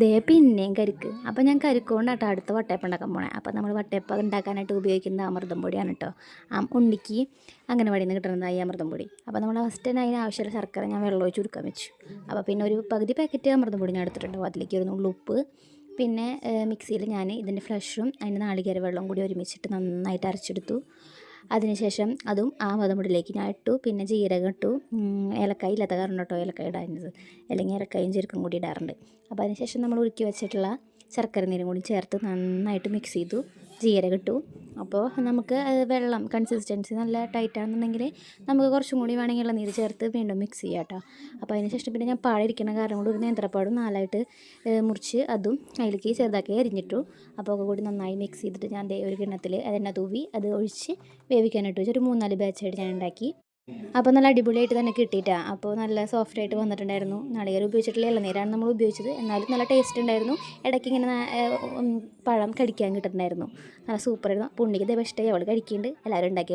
ദേ പിന്നെയും കരിക്ക്. അപ്പോൾ ഞാൻ കരിക്ക് കൊണ്ടാട്ടോ അടുത്ത വട്ടയപ്പം ഉണ്ടാക്കാൻ പോണേ. അപ്പോൾ നമ്മൾ വട്ടയപ്പം ഉണ്ടാക്കാനായിട്ട് ഉപയോഗിക്കുന്ന അമൃതം പൊടിയാണ് കേട്ടോ ആ ഉണ്ണിക്ക് അങ്ങനെ വടിയിൽ നിന്ന് കിട്ടുന്നത് ഈ അമൃതം പൊടി. അപ്പോൾ നമ്മൾ ഫസ്റ്റ് തന്നെ അതിന് ആവശ്യമുള്ള ശർക്കര ഞാൻ വെള്ളം ഒഴിച്ച് കൊടുക്കാൻ വെച്ചു. അപ്പോൾ പിന്നെ ഒരു പകുതി പാക്കറ്റ് അമൃതം പൊടി ഞാൻ എടുത്തിട്ടുണ്ട്. അതിലേക്ക് ഒരു ഉള്ളുപ്പ് പിന്നെ മിക്സിയിൽ ഞാൻ ഇതിന്റെ ഫ്ലഷും അതിന്റെ നാളികേര വെള്ളവും കൂടി ഒരുമിച്ചിട്ട് നന്നായിട്ട് അരച്ചെടുത്തു. അതിനുശേഷം അതും ആ മതമുടിലേക്ക് ഞാൻ ഇട്ടു. പിന്നെ ജീരകം ഇട്ടു. ഇലക്കായി ഇല്ലാത്ത കാരണം കേട്ടോ ഏലക്കായ അല്ലെങ്കിൽ ഏലക്കായും ജീരകം കൂടി ഇടാറുണ്ട്. അപ്പോൾ അതിനുശേഷം നമ്മൾ ഉരുക്കി വെച്ചിട്ടുള്ള ശർക്കര നീരും കൂടി ചേർത്ത് നന്നായിട്ട് മിക്സ് ചെയ്തു. ജീരകം ഇട്ടു. അപ്പോൾ നമുക്ക് വെള്ളം കൺസിസ്റ്റൻസി നല്ല ടൈറ്റ് ആണെന്നുണ്ടെങ്കിൽ നമുക്ക് കുറച്ചും കൂടി വേണമെങ്കിൽ നീര് ചേർത്ത് വീണ്ടും മിക്സ് ചെയ്യാം കേട്ടോ. അപ്പോൾ അതിന് ശേഷം പിന്നെ ഞാൻ പാടിരിക്കുന്ന കാരണം കൊണ്ട് ഒരു നേന്ത്രപ്പാടും നാലായിട്ട് മുറിച്ച് അതും അതിലേക്ക് ചെറുതാക്കി അരിഞ്ഞിട്ടു. അപ്പോൾ ഒക്കെ കൂടി നന്നായി മിക്സ് ചെയ്തിട്ട് ഞാൻ ഒരു കിണ്ണത്തിൽ അതെണ്ണ തൂവി അത് ഒഴിച്ച് വേവിക്കാനായിട്ട് വെച്ച് ഒരു മൂന്നാൽ ബാച്ചായിട്ട് ഞാൻ ഉണ്ടാക്കി. അപ്പോൾ നല്ല അടിപൊളിയായിട്ട് തന്നെ കിട്ടിയിട്ടാ. അപ്പോൾ നല്ല സോഫ്റ്റ് ആയിട്ട് വന്നിട്ടുണ്ടായിരുന്നു. നാളികേരം ഉപയോഗിച്ചിട്ടുള്ള ഇളനീരാണ് നമ്മൾ ഉപയോഗിച്ചത്. എന്നാലും നല്ല ടേസ്റ്റ് ഉണ്ടായിരുന്നു. ഇടയ്ക്ക് ഇങ്ങനെ പഴം കടിക്കാൻ കിട്ടുന്നുണ്ടായിരുന്നു. നല്ല സൂപ്പറായിരുന്നു പുണ്ണിക്ക് ഇതേ ബെസ്റ്റായി അവൾ കഴിക്കുന്നുണ്ട്. എല്ലാവരും ഉണ്ടാക്കി